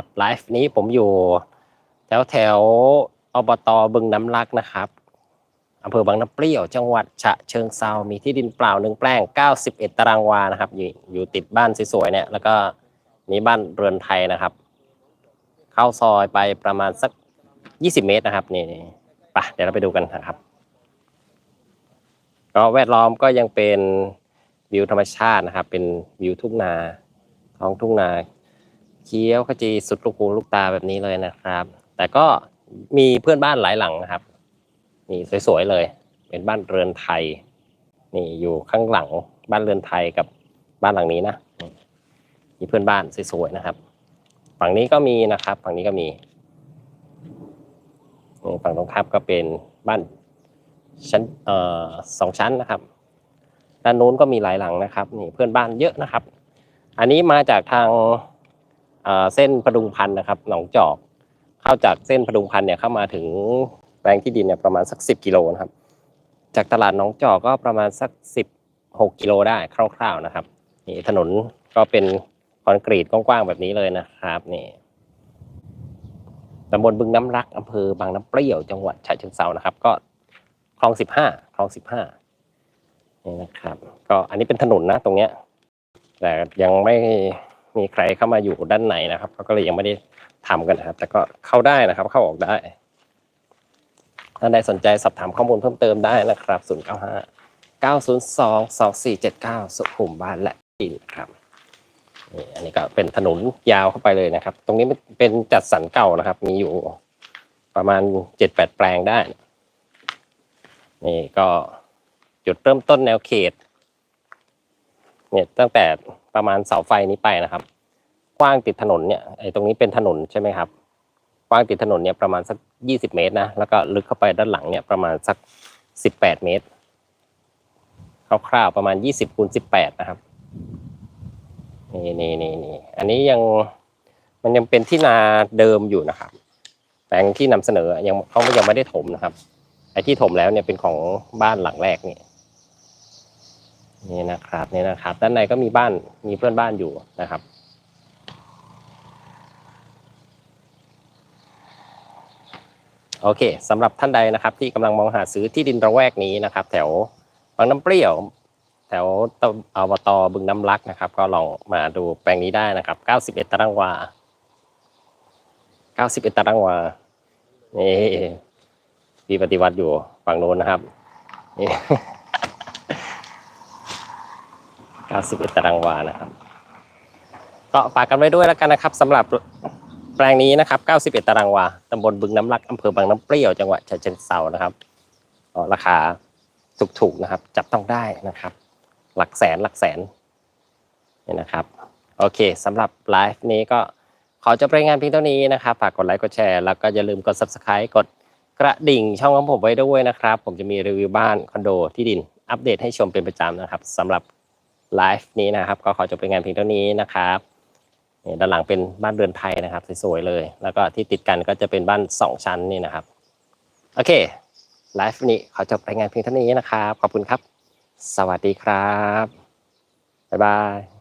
ครับไลฟ์นี้ผมอยู่แถวแถวอบตบึงน้ำรักนะครับอำเภอบางน้ำเปรี้ยวจังหวัดฉะเชิงเซามีที่ดินเปล่าหนึ่งแปลง 91 ตารางวานะครับ อยู่อยู่ติดบ้านสวยๆเนี่ยแล้วก็นี่บ้านเรือนไทยนะครับ เข้าซอยไปประมาณสัก 20 เมตรนะครับนี่นี่ไปเดี๋ยวเราไปดูกันนะครับก็แวดล้อมก็ยังเป็นวิวธรรมชาตินะครับ เป็นวิวทุ่งนาท้องทุ่งนา เคี้ยวขจีสุดลูกหูลูกตาแบบนี้เลยนะครับ แต่ก็มีเพื่อนบ้านหลายหลังนะครับ นี่สวยๆเลย เป็นบ้านเรือนไทย นี่อยู่ข้างหลังบ้านเรือนไทยกับบ้านหลังนี้นะ มีเพื่อนบ้านสวยๆนะครับ ฝั่งนี้ก็มีนะครับ ฝั่งนี้ก็มี ฝั่งตรงข้ามก็เป็นบ้านชั้นเอ่อสองชั้นนะครับ ด้านโน้นก็มีหลายหลังนะครับ นี่เพื่อนบ้านเยอะนะครับ อันนี้มาจากทาง เส้นพดุงพันธ์นะครับหนองจอก เข้าจากเส้นพดุงพันธ์เนี่ยเข้ามาถึงแปลงที่ดินเนี่ยประมาณสักสิบกิโลนะครับ จากตลาดหนองจอกก็ประมาณสักสิบหกกิโลได้คร่าว ๆนะครับนี่ถนนก็เป็นคอนกรีตกว้างๆแบบนี้เลยนะครับนี่ตำบลบึงน้ำรักอำเภอบางน้ำเปรี้ยวจังหวัดฉะเชิงเทรานะครับ ก็คลองสิบห้าคลองสิบห้านี่นะครับ ก็อันนี้เป็นถนนนะตรงเนี้ย แต่ยังไม่ มีใครเข้ามาอยู่ด้านในนะครับเขาก็เลยยังไม่ได้ทำกันนะครับ แต่ก็เข้าได้นะครับ เข้าออกได้ท่านใดสนใจสอบถามข้อมูลเพิ่มเติมได้นะครับ0 9 5 9 0 2 2 4 7 9 สุขุมบ้านและดินครับนี่อันนี้ก็เป็นถนนยาวเข้าไปเลยนะครับ ตรงนี้เป็นจัดสรรเก่านะครับ มีอยู่ประมาณเจ็ดแปดแปลงได้ นี่ก็จุดเริ่มต้นแนวเขต เนี่ยตั้งแต่ ประมาณเสาไฟนี้ไปนะครับ กว้างติดถนนเนี่ยไอ้ตรงนี้เป็นถนนใช่ไหมครับกว้างติดถนนเนี่ยประมาณสักยี่สิบเมตรนะแล้วก็ลึกเข้าไปด้านหลังเนี่ยประมาณสักสิบแปดเมตรคร่าวๆประมาณยี่สิบคูณสิบแปดนะครับนี่นี่นี่นี่อันนี้ยังมันยังเป็นที่นาเดิมอยู่นะครับ แปลงที่นำเสนอยังเขายังไม่ได้ถมนะครับไอ้ที่ถมแล้วเนี่ยเป็นของบ้านหลังแรกนี่ นี่นะครับนี่นะครับ ด้านในก็มีบ้านมีเพื่อนบ้านอยู่นะครับ โอเคสำหรับท่านใดนะครับ ที่กำลังมองหาซื้อที่ดินระแวกนี้นะครับ แถวบางน้ำเปรี้ยว แถวตอบตบึงน้ำรักนะครับ ก็ลองมาดูแปลงนี้ได้นะครับ 91 ตารางวา 91 ตารางวานี่พี่ปฏิวัติอยู่ฝั่งโน้นนะครับนี่ 91 ตารางวานะครับก็ฝากกันไว้ด้วยแล้วกันนะครับสำหรับแปลงนี้นะครับ 91 ตารางวาตำบลบึงน้ำรักอำเภอบางน้ำเปรี้ยวจังหวัดฉะเชิงเทรานะครับราคาถูกๆนะครับ จับต้องได้นะครับ หลักแสนหลักแสนนี่นะครับ โอเคสำหรับไลฟ์นี้ก็ขอจบรายงานเพียงเท่านี้นะครับ ฝากกดไลค์กดแชร์แล้วก็อย่าลืมกด subscribe กดกระดิ่งช่องของผมไว้ด้วยนะครับ ผมจะมีรีวิวบ้านคอนโดที่ดินอัปเดตให้ชมเป็นประจำนะครับสำหรับ ไลฟ์นี้นะครับ ก็ขอจบเป็นงานเพียงเท่านี้นะครับด้านหลังเป็นบ้านเรือนไทยนะครับสวยๆเลย แล้วก็ที่ติดกันก็จะเป็นบ้านสองชั้นนี่นะครับ โอเคไลฟ์นี้ขอจบรายงานเพียงเท่านี้นะครับ ขอบคุณครับ สวัสดีครับ บ๊ายบาย